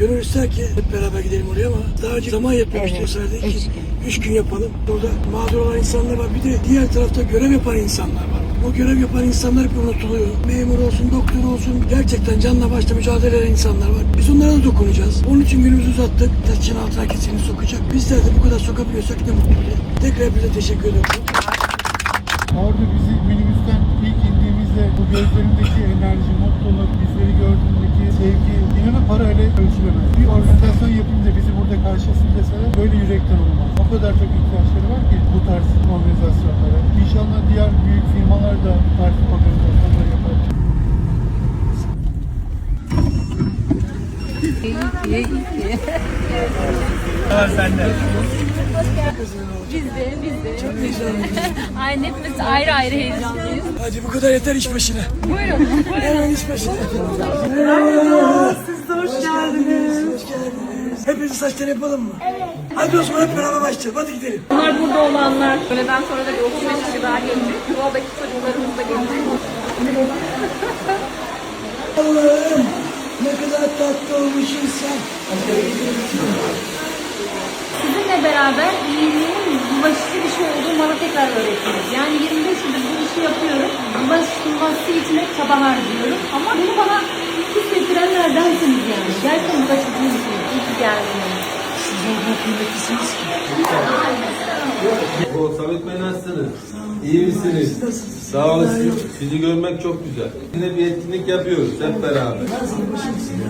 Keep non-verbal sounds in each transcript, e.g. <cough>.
Gönül ister ki hep beraber gidelim oraya ama daha önce zaman yapmıştık Evet, sırada. üç gün. üç gün yapalım. Burada mağdur olan insanlar var. Bir de diğer tarafta görev yapan insanlar var. O görev yapan insanlar hep unutuluyor. Memur olsun, doktor olsun. Gerçekten canla başla mücadele eden insanlar var. Biz onlara da dokunacağız. Onun için günümüzü uzattık. Taşın altına kesini sokacak. Bizler de bu kadar sokabiliyorsak ne mutlu bize. Tekrar hepinize teşekkür ediyorum. Orada bizi minibüsten ilk indiğimizde bu gözlerindeki enerji, mutluluk, bizleri gördüğündeki sevgi inanın parayla ölçülemez. Bir organizasyon yapınca bizi burada karşılasın deseler böyle yürekten olmaz. O kadar çok ihtiyaçları var ki bu tarz organizasyonlara. İnşallah diğer büyük firmalar da bu tarz organizasyonlar yapar. Biz de, biz de. <laughs> Aynen hepimiz ayrı ayrı heyecanlıyız. Hadi bu kadar yeter iş başına. Buyurun. Hemen iş başına. Merhaba. Siz de hoş geldiniz. Hoş geldiniz. Hepiniz saçları yapalım mı? Evet. Hadi o zaman hep beraber başlayalım. Hadi gidelim. Bunlar burada olanlar. Öğleden sonra da bir 35 kişi daha gelecek. Yuvadaki çocuklarımız da gelecek. Allah'ım ne kadar tatlı olmuşsun sen. Sizinle beraber iyiliğin bulaşıcı bir şey olduğunu bana tekrar öğrettiniz. Yani 25 yıldır bu işi yapıyorum. Bulaşılması için hep çaba harcıyorum. Ama bunu bana hissettirenlerdensiniz yani. Gerçekten bulaşıcı bir şey. İyi ki geldiniz. Sizler bu kıymetlisiniz ki. O Samet Bey nasılsınız? İyi misiniz? Sağ olasın. Sizi görmek çok güzel. Yine bir etkinlik yapıyoruz hep beraber.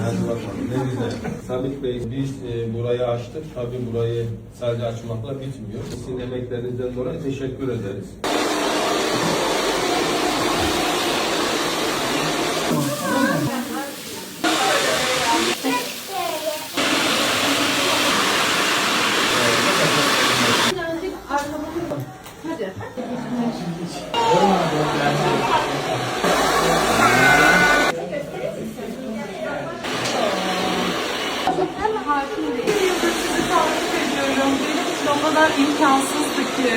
Hadi bakalım ne güzel. Sabit Bey biz e, burayı açtık. Tabii burayı sadece açmakla bitmiyor. Sizin emeklerinizden dolayı teşekkür ederiz. Ben hakim değilim. Bir yıldır sizi takip ediyorum. Benim için o kadar imkansızdı ki.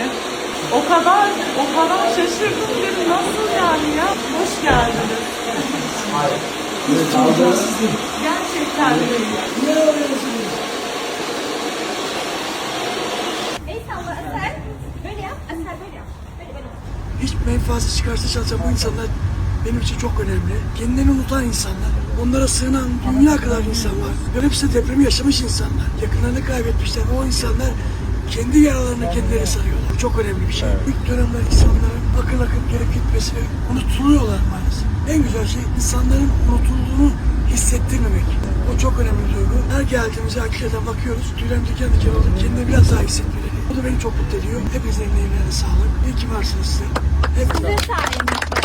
O kadar, o kadar şaşırdım ki nasıl yani ya? Hoş geldiniz. Gerçekten de. Ne arıyorsunuz? El salla Aser. Böyle yap. Aser böyle yap. Böyle böyle. Hiç menfaati çıkarsa çalışan bu insanlar benim için çok önemli. Kendilerini unutan insanlar. Onlara sığınan dünya kadar insan var. Ve hepsi de depremi yaşamış insanlar. Yakınlarını kaybetmişler. Ve o insanlar kendi yaralarını kendileri sarıyorlar. Bu çok önemli bir şey. İlk dönemler insanların akın akın gelip gitmesi unutuluyorlar maalesef. En güzel şey insanların unutulduğunu hissettirmemek. O çok önemli bir duygu. Her geldiğimizde hakikaten bakıyoruz. Tüylerim diken diken olup kendini biraz daha hissettiriyor. Bu da beni çok mutlu ediyor. Hepinizin emeğine sağlık. İyi ki varsınız size. Hep Sizin sayenizde.